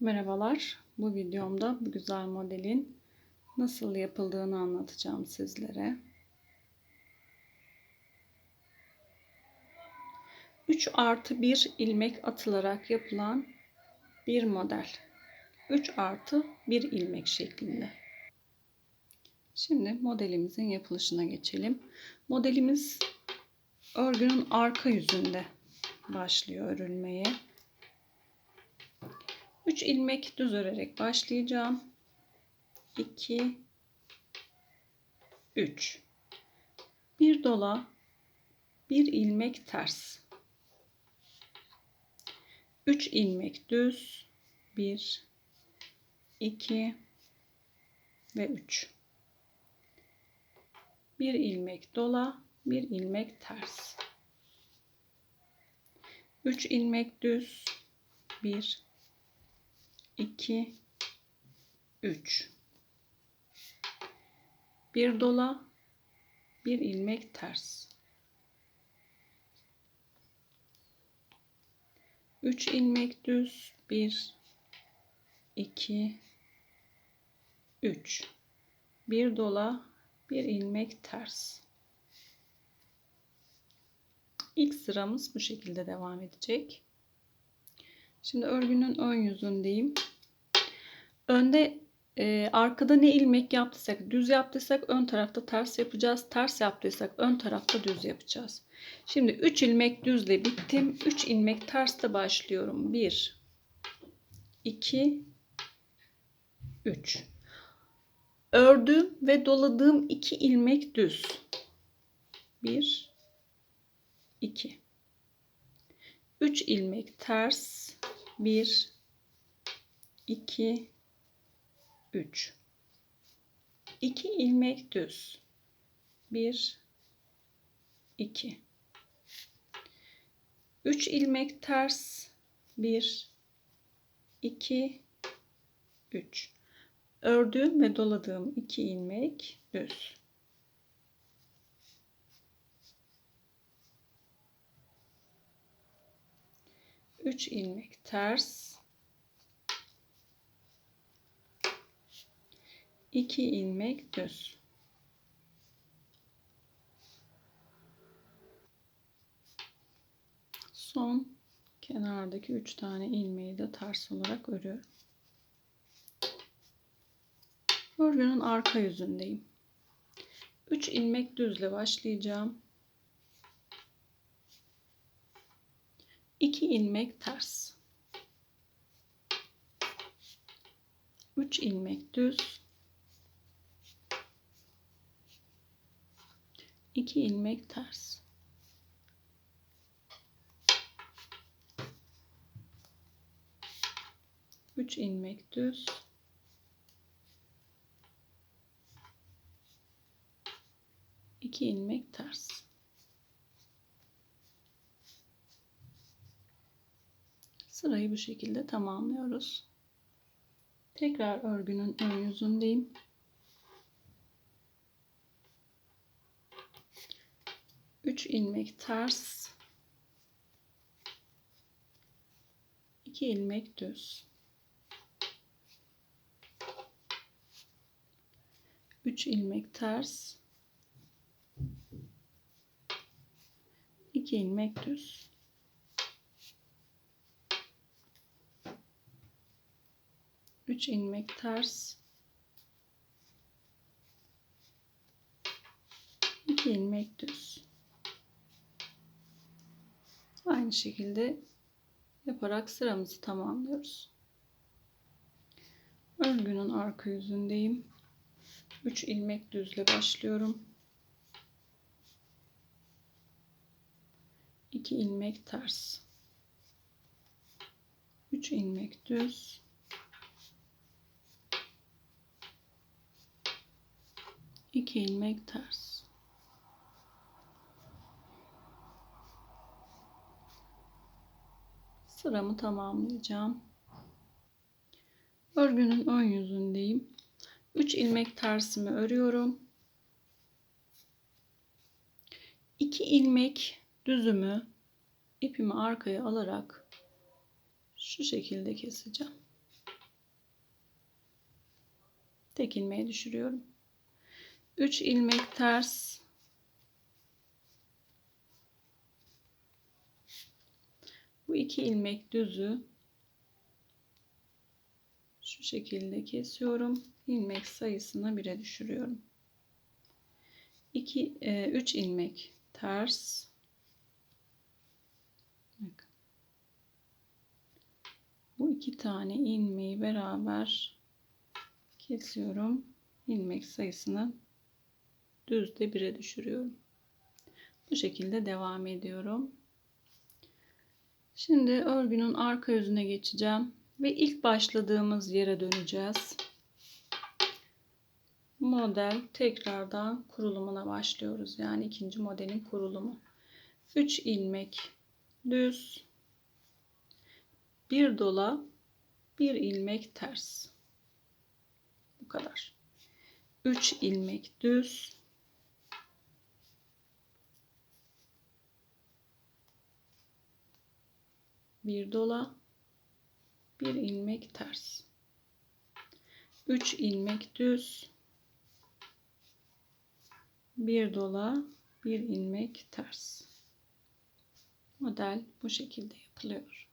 Merhabalar. Bu videomda bu güzel modelin nasıl yapıldığını anlatacağım sizlere. 3 artı 1 ilmek atılarak yapılan bir model. 3 artı 1 ilmek şeklinde. Şimdi modelimizin yapılışına geçelim. Modelimiz örgünün arka yüzünde başlıyor örülmeye. 3 ilmek düz örerek başlayacağım. 2 3 bir dola bir ilmek ters. 3 ilmek düz. 1 2 ve 3 bir ilmek dola bir ilmek ters. 3 ilmek düz. 1 2 3 bir dola bir ilmek ters. 3 ilmek düz 1 2 3 bir dola bir ilmek ters. İlk sıramız bu şekilde devam edecek. Şimdi örgünün ön yüzündeyim. Önde e, arkada ne ilmek yaptıysak düz yaptıysak ön tarafta ters yapacağız. Ters yaptıysak ön tarafta düz yapacağız. Şimdi 3 ilmek düzle bittim. 3 ilmek tersle başlıyorum. 1 2 3 Ördüğüm ve doladığım 2 ilmek düz. 1 2 3 ilmek ters 1 2 3 2 ilmek düz. 1 2 3 ilmek ters. 1 2 3 ördüğüm ve doladığım 2 ilmek düz 3 ilmek ters. 2 ilmek düz. Son kenardaki 3 tane ilmeği de ters olarak örüyorum. Örgünün arka yüzündeyim. 3 ilmek düzle başlayacağım 2 ilmek ters. 3 ilmek düz. 2 ilmek ters. Üç ilmek düz. İki ilmek ters Sırayı bu şekilde tamamlıyoruz. Tekrar örgünün ön yüzündeyim. Üç ilmek ters. iki ilmek düz. Üç ilmek ters. iki ilmek düz. 3 ilmek ters. 2 ilmek düz. Aynı şekilde yaparak sıramızı tamamlıyoruz. Örgünün arka yüzündeyim. 3 ilmek düzle başlıyorum. 2 ilmek ters. 3 ilmek düz 2 ilmek ters. Sıramı tamamlayacağım. Örgünün ön yüzündeyim. 3 ilmek tersimi örüyorum. 2 ilmek düzümü ipimi arkaya alarak şu şekilde keseceğim. tek ilmeğe düşürüyorum. 3 ilmek ters. Bu iki ilmek düzü şu şekilde kesiyorum. İlmek sayısını 1'e düşürüyorum. 2 3 ilmek ters. Bakın. Bu iki tane ilmeği beraber kesiyorum. İlmek sayısını düzde 1'e düşürüyorum. Bu şekilde devam ediyorum. Şimdi örgünün arka yüzüne geçeceğim ve ilk başladığımız yere döneceğiz. Model tekrardan kurulumuna başlıyoruz. Yani ikinci modelin kurulumu. 3 ilmek düz, bir dola, bir ilmek ters. Bu kadar. 3 ilmek düz, bir dola, bir ilmek ters. 3 ilmek düz, bir dola, bir ilmek ters. Model bu şekilde yapılıyor.